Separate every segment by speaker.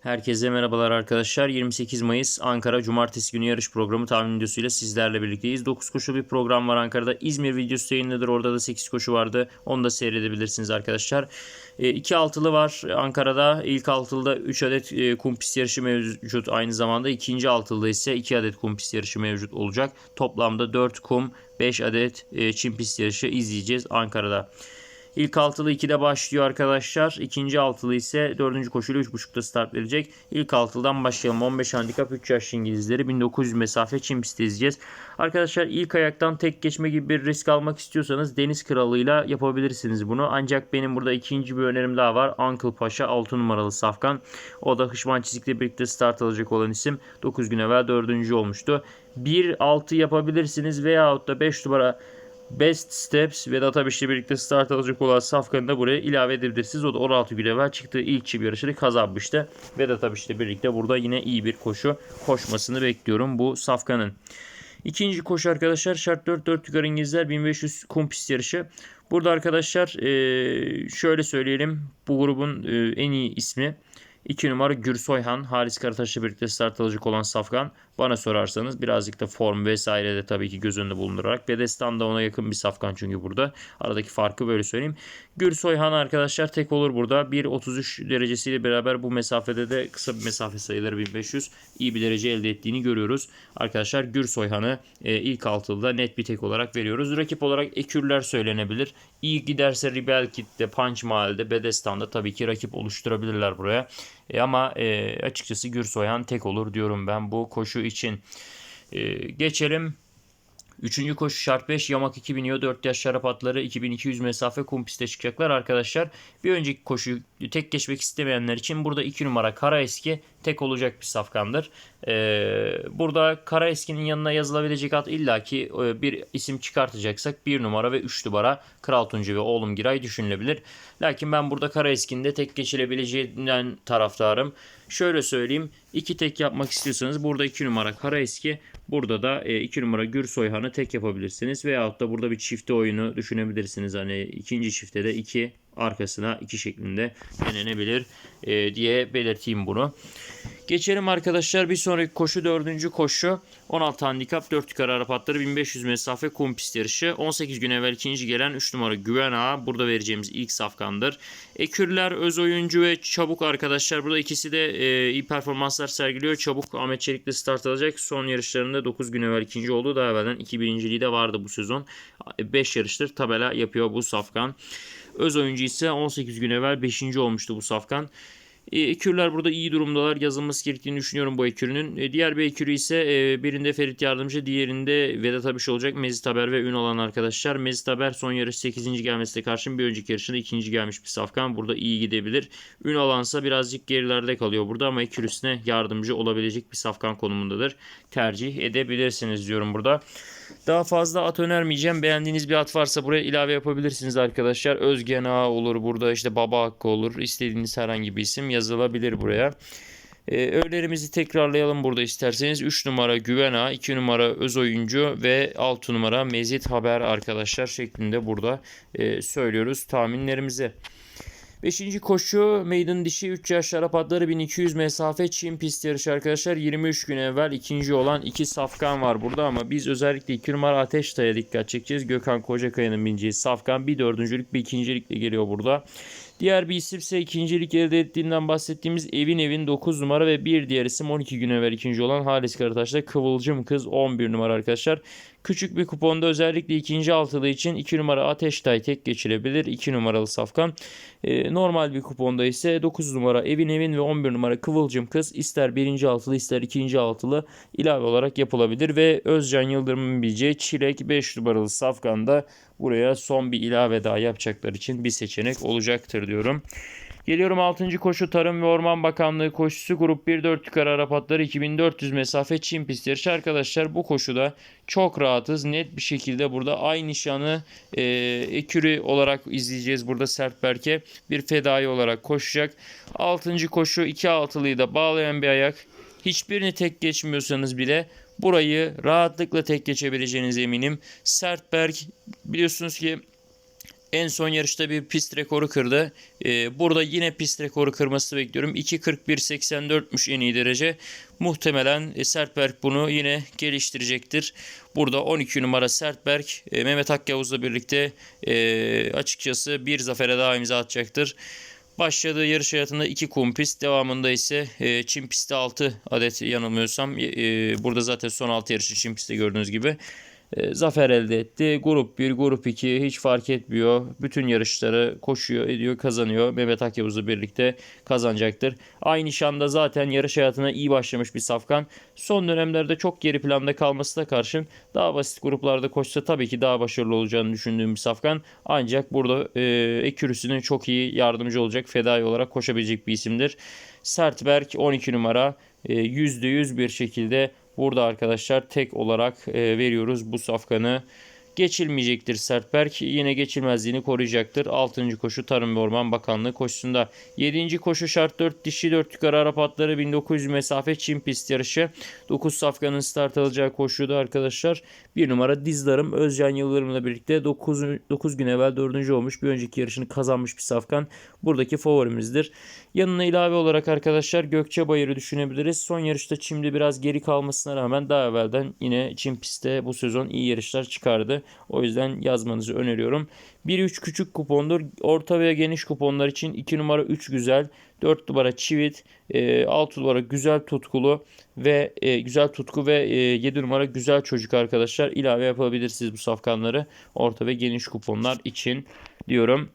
Speaker 1: Herkese merhabalar arkadaşlar. 28 Mayıs Ankara Cumartesi günü yarış programı tahmin videosuyla sizlerle birlikteyiz. 9 koşu bir program var Ankara'da. İzmir videosu yayınladır. Orada da 8 koşu vardı. Onu da seyredebilirsiniz arkadaşlar. 2 altılı var Ankara'da. İlk altılıda 3 adet e, kum pist yarışı mevcut. Aynı zamanda ikinci altılıda ise 2 adet kum pist yarışı mevcut olacak. Toplamda 4 kum 5 adet e, çim pist yarışı izleyeceğiz Ankara'da. İlk altılı 2'de başlıyor arkadaşlar. İkinci altılı ise dördüncü koşuyla 3.5'da start verecek. İlk altılıdan başlayalım. 15 handikap 3 yaş İngilizleri 1900 mesafe çim pisti izleyeceğiz. Arkadaşlar ilk ayaktan tek geçme gibi bir risk almak istiyorsanız Deniz Kralı'yla yapabilirsiniz bunu. Ancak benim burada ikinci bir önerim daha var. Uncle Paşa 6 numaralı safkan. O da Hışman Çizik'le birlikte start alacak olan isim. 9 gün evvel 4. olmuştu. 1-6 yapabilirsiniz veyahut da 5 numara Best Steps ve Databiş'le birlikte start alacak olan Safkan'ı da buraya ilave edebilirsiniz. O da 16 gün evvel çıktığı ilk çift yarışını kazanmıştı. Ve Databiş'le birlikte burada yine iyi bir koşu koşmasını bekliyorum bu Safkan'ın. İkinci koşu arkadaşlar şart 4 4 yukarı İngilizler 1500 kum pist yarışı. Burada arkadaşlar şöyle söyleyelim bu grubun en iyi ismi 2 numara Gürsoyhan, Halis Karataş'la birlikte start alacak olan Safkan. Bana sorarsanız birazcık da form vesaire de tabii ki göz önünde bulundurarak. Bedestan da ona yakın bir Safkan çünkü burada. Aradaki farkı böyle söyleyeyim. Gürsoyhan arkadaşlar tek olur burada. 1.33 derecesiyle beraber bu mesafede de kısa bir mesafe sayıları 1500 iyi bir derece elde ettiğini görüyoruz. Arkadaşlar Gürsoyhan'ı e, ilk altılıda net bir tek olarak veriyoruz. Rakip olarak Ekürler söylenebilir. İyi giderse Ribel Kit'te, Punch Mahal'de, Bedestan'da tabii ki rakip oluşturabilirler buraya. E, ama e, açıkçası Gürsoyhan tek olur diyorum ben bu koşu için. E, geçelim Üçüncü koşu şart 5 yamak 2 biniyor. 4 yaş şarap atları 2200 mesafe kum piste çıkacaklar arkadaşlar. Bir önceki koşu tek geçmek istemeyenler için burada 2 numara Kara Eski tek olacak bir safkandır. Ee, burada Kara Eski'nin yanına yazılabilecek at illaki e, bir isim çıkartacaksak 1 numara ve 3 numara Kral Tuncu ve Oğlum Giray düşünülebilir. Lakin ben burada Kara Eski'nin de tek geçilebileceğinden taraftarım. Şöyle söyleyeyim. iki tek yapmak istiyorsanız burada 2 numara Kara Eski Burada da 2 e, numara Gür Soyhan'ı tek yapabilirsiniz. Veyahut da burada bir çifte oyunu düşünebilirsiniz. Hani ikinci çifte de 2 arkasına 2 şeklinde denenebilir e, diye belirteyim bunu. Geçelim arkadaşlar bir sonraki koşu dördüncü koşu 16 handikap 4 yukarı Arap atları 1500 mesafe kum pist yarışı 18 gün evvel ikinci gelen 3 numara Güven Ağa burada vereceğimiz ilk safkandır. Ekürler öz oyuncu ve çabuk arkadaşlar burada ikisi de e, iyi performanslar sergiliyor. Çabuk Ahmet Çelik'le start alacak son yarışlarında 9 gün evvel ikinci oldu daha evvelden 2 birinciliği de vardı bu sezon 5 yarıştır tabela yapıyor bu safkan. Öz oyuncu ise 18 gün evvel 5. olmuştu bu safkan. E, ekürler burada iyi durumdalar. Yazılması gerektiğini düşünüyorum bu ekürünün. E, diğer bir ekürü ise e, birinde Ferit Yardımcı, diğerinde Vedat Abiş olacak. Mezit Haber ve Ün olan arkadaşlar. Mezit Haber son yarış 8. gelmesine karşın bir önceki yarışında 2. gelmiş bir safkan. Burada iyi gidebilir. Ün alansa birazcık gerilerde kalıyor burada ama ekürüsüne yardımcı olabilecek bir safkan konumundadır. Tercih edebilirsiniz diyorum burada. Daha fazla at önermeyeceğim. Beğendiğiniz bir at varsa buraya ilave yapabilirsiniz arkadaşlar. Özgen Ağa olur burada işte Baba Hakkı olur. İstediğiniz herhangi bir isim yazılabilir buraya. Ee, öğelerimizi tekrarlayalım burada isterseniz. 3 numara Güven Ağa, 2 numara Öz Oyuncu ve 6 numara Mezit Haber arkadaşlar şeklinde burada e, söylüyoruz tahminlerimizi. Beşinci koşu Maiden dişi 3 yaş Arap atları 1200 mesafe Çin pist yarışı arkadaşlar. 23 gün evvel ikinci olan iki safkan var burada ama biz özellikle 2 numara Ateştay'a dikkat çekeceğiz. Gökhan Kocakaya'nın bineceği safkan bir dördüncülük bir ikincilikle geliyor burada. Diğer bir isim ise ikincilik elde ettiğinden bahsettiğimiz Evin Evin 9 numara ve bir diğer isim 12 gün evvel ikinci olan Halis Karataş'ta Kıvılcım Kız 11 numara arkadaşlar. Küçük bir kuponda özellikle ikinci altılı için 2 numara Ateştay tek geçilebilir. 2 numaralı safkan. E, normal bir kuponda ise 9 numara Evin Evin ve 11 numara Kıvılcım Kız ister birinci altılı ister ikinci altılı ilave olarak yapılabilir. Ve Özcan Yıldırım'ın bileceği Çilek 5 numaralı safkanda buraya son bir ilave daha yapacaklar için bir seçenek olacaktır diyorum. Geliyorum 6. koşu Tarım ve Orman Bakanlığı koşusu grup 1-4 yukarı Arap atları 2400 mesafe Çin pist yarışı. Arkadaşlar bu koşuda çok rahatız. Net bir şekilde burada ay nişanı e, ekürü olarak izleyeceğiz. Burada Sertberk'e bir fedai olarak koşacak. 6. koşu 2 altılıyı da bağlayan bir ayak. Hiçbirini tek geçmiyorsanız bile burayı rahatlıkla tek geçebileceğinize eminim. Sertberk biliyorsunuz ki En son yarışta bir pist rekoru kırdı. Ee, burada yine pist rekoru kırması bekliyorum. 2.41.84'müş en iyi derece. Muhtemelen e, Sertberk bunu yine geliştirecektir. Burada 12 numara Sertberk e, Mehmet Akyavuz'la birlikte e, açıkçası bir zafere daha imza atacaktır. Başladığı yarış hayatında 2 kum pist, devamında ise e, Çin pistte 6 adet yanılmıyorsam. E, burada zaten son 6 yarışı Çin pistte gördüğünüz gibi e, zafer elde etti. Grup 1, grup 2 hiç fark etmiyor. Bütün yarışları koşuyor, ediyor, kazanıyor. Mehmet Akyavuz'la birlikte kazanacaktır. Aynı şanda zaten yarış hayatına iyi başlamış bir safkan. Son dönemlerde çok geri planda kalmasına karşın daha basit gruplarda koşsa tabii ki daha başarılı olacağını düşündüğüm bir safkan. Ancak burada e, ekürüsünün çok iyi yardımcı olacak, fedai olarak koşabilecek bir isimdir. Sertberg 12 numara e, %100 bir şekilde Burada arkadaşlar tek olarak e, veriyoruz bu safkanı. Geçilmeyecektir Sertberk. Yine geçilmezliğini koruyacaktır. 6. koşu Tarım ve Orman Bakanlığı koşusunda. 7. koşu şart 4 dişi 4 yukarı Arap atları 1900 mesafe Çin pist yarışı. 9 safkanın start alacağı koşuda arkadaşlar. 1 numara Dizdarım Özcan Yıldırım'la birlikte 9, 9 gün evvel 4. olmuş. Bir önceki yarışını kazanmış bir safkan. Buradaki favorimizdir. Yanına ilave olarak arkadaşlar Gökçe Bayır'ı düşünebiliriz. Son yarışta Çim'de biraz geri kalmasına rağmen daha evvelden yine Çim pistte bu sezon iyi yarışlar çıkardı. O yüzden yazmanızı öneriyorum. 1-3 küçük kupondur. Orta ve geniş kuponlar için 2 numara 3 güzel. 4 numara çivit, 6 numara güzel tutkulu ve e, güzel tutku ve 7 numara güzel çocuk arkadaşlar. ilave yapabilirsiniz bu safkanları orta ve geniş kuponlar için diyorum.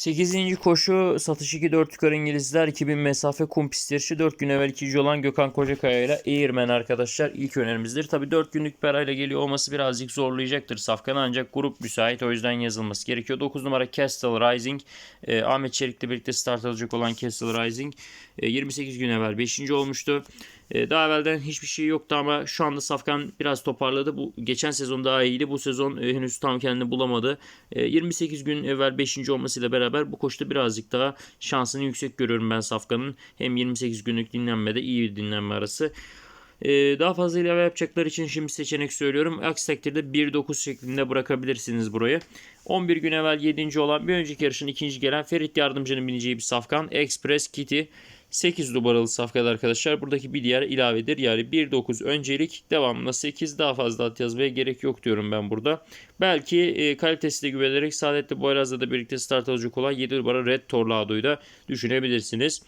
Speaker 1: 8. koşu satış 2 4 yukarı İngilizler 2000 mesafe kum pist yarışı 4 gün evvel ikinci olan Gökhan Kocakaya ile Eğirmen arkadaşlar ilk önerimizdir. Tabi 4 günlük parayla geliyor olması birazcık zorlayacaktır Safkan'ı ancak grup müsait o yüzden yazılması gerekiyor. 9 numara Castle Rising e, Ahmet Çelik'le birlikte start alacak olan Castle Rising e, 28 gün evvel 5. olmuştu. E, daha evvelden hiçbir şey yoktu ama şu anda Safkan biraz toparladı. Bu geçen sezon daha iyiydi. Bu sezon e, henüz tam kendini bulamadı. 28 gün evvel 5. olmasıyla beraber bu koşuda birazcık daha şansını yüksek görüyorum ben Safkan'ın. Hem 28 günlük dinlenmede iyi bir dinlenme arası. daha fazla ilave yapacaklar için şimdi seçenek söylüyorum. Aksi takdirde 1-9 şeklinde bırakabilirsiniz burayı. 11 gün evvel 7. olan bir önceki yarışın ikinci gelen Ferit Yardımcı'nın bineceği bir safkan. Express Kitty. 8 numaralı safkada arkadaşlar. Buradaki bir diğer ilavedir. Yani 1-9 öncelik devamında 8 daha fazla at yazmaya gerek yok diyorum ben burada. Belki e, kalitesi de güvenerek Saadet'le Boyraz'la da birlikte start alacak olan 7 numara Red Tornado'yu da düşünebilirsiniz.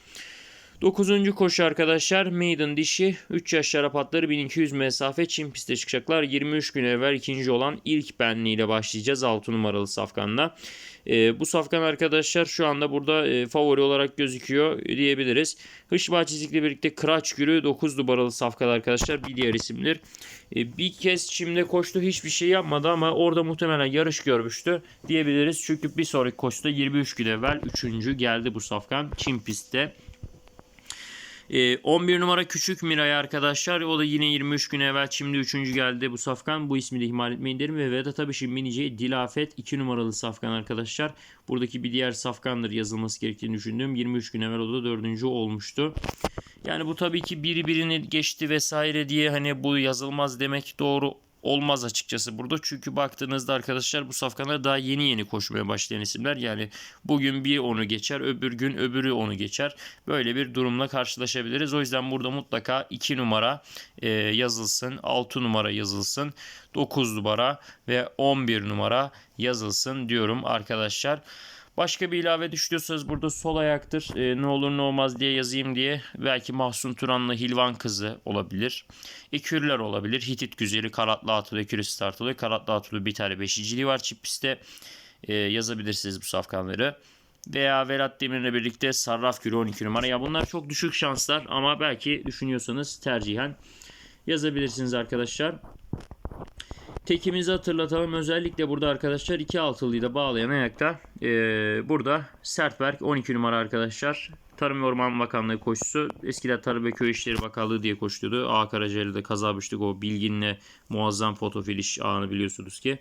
Speaker 1: 9. koşu arkadaşlar Maiden dişi 3 yaş şarap atları 1200 mesafe Çin piste çıkacaklar. 23 gün evvel ikinci olan ilk benliğiyle başlayacağız 6 numaralı safkanda. E, bu safkan arkadaşlar şu anda burada e, favori olarak gözüküyor diyebiliriz. Hışbağ çizikle birlikte Kıraç Gürü 9 numaralı safkan arkadaşlar bir diğer isimdir. E, bir kez şimdi koştu hiçbir şey yapmadı ama orada muhtemelen yarış görmüştü diyebiliriz. Çünkü bir sonraki koşuda 23 gün evvel 3. geldi bu safkan Çin pistte. 11 ee, numara Küçük Miray arkadaşlar. O da yine 23 gün evvel şimdi 3. geldi bu safkan. Bu ismi de ihmal etmeyin derim. Ve Vedat Abiş'in bineceği Dilafet 2 numaralı safkan arkadaşlar. Buradaki bir diğer safkandır yazılması gerektiğini düşündüğüm. 23 gün evvel o da 4. olmuştu. Yani bu tabii ki biri birini geçti vesaire diye hani bu yazılmaz demek doğru olmaz açıkçası burada. Çünkü baktığınızda arkadaşlar bu safkanlar daha yeni yeni koşmaya başlayan isimler. Yani bugün bir onu geçer, öbür gün öbürü onu geçer. Böyle bir durumla karşılaşabiliriz. O yüzden burada mutlaka 2 numara e, yazılsın, 6 numara yazılsın, 9 numara ve 11 numara yazılsın diyorum arkadaşlar. Başka bir ilave düşünüyorsanız burada sol ayaktır. E, ne olur ne olmaz diye yazayım diye. Belki Mahsun Turan'la Hilvan kızı olabilir. Ekürler olabilir. Hitit güzeli, Karatlı Atılı, Ekürü startlı. Karatlı Atılı bir tane beşiciliği var çip pistte. E, yazabilirsiniz bu safkanları. Veya Velat Demir'le birlikte Sarraf Gürü 12 numara. Ya bunlar çok düşük şanslar ama belki düşünüyorsanız tercihen yazabilirsiniz arkadaşlar. Tekimizi hatırlatalım. Özellikle burada arkadaşlar iki altılıyı da bağlayan ayakta ee, burada Sertberk 12 numara arkadaşlar. Tarım ve Orman Bakanlığı koşusu. Eskiden Tarım ve Köy İşleri Bakanlığı diye koşuyordu. A Karaca'yla kaza yapmıştık. O bilginle muazzam fotofiliş ağını biliyorsunuz ki.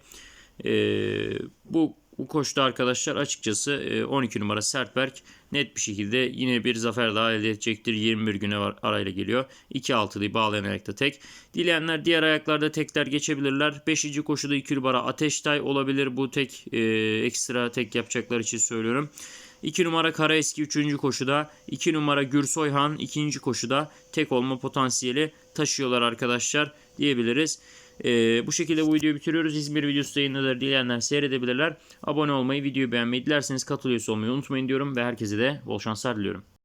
Speaker 1: Ee, bu Bu koşta arkadaşlar açıkçası e, 12 numara Sertberk net bir şekilde yine bir zafer daha elde edecektir. 21 güne arayla geliyor. 2-6'lıyı bağlayan ayakta tek. Dileyenler diğer ayaklarda tekler geçebilirler. 5. koşuda 2 numara Ateştay olabilir. Bu tek e, ekstra tek yapacaklar için söylüyorum. 2 numara Karaeski 3. koşuda, 2 numara Gürsoyhan 2. koşuda tek olma potansiyeli taşıyorlar arkadaşlar diyebiliriz. Ee, bu şekilde bu videoyu bitiriyoruz. İzmir videosu yayınlanır. Dileyenler seyredebilirler. Abone olmayı, videoyu beğenmeyi, dilerseniz katılıyorsa olmayı unutmayın diyorum ve herkese de bol şanslar diliyorum.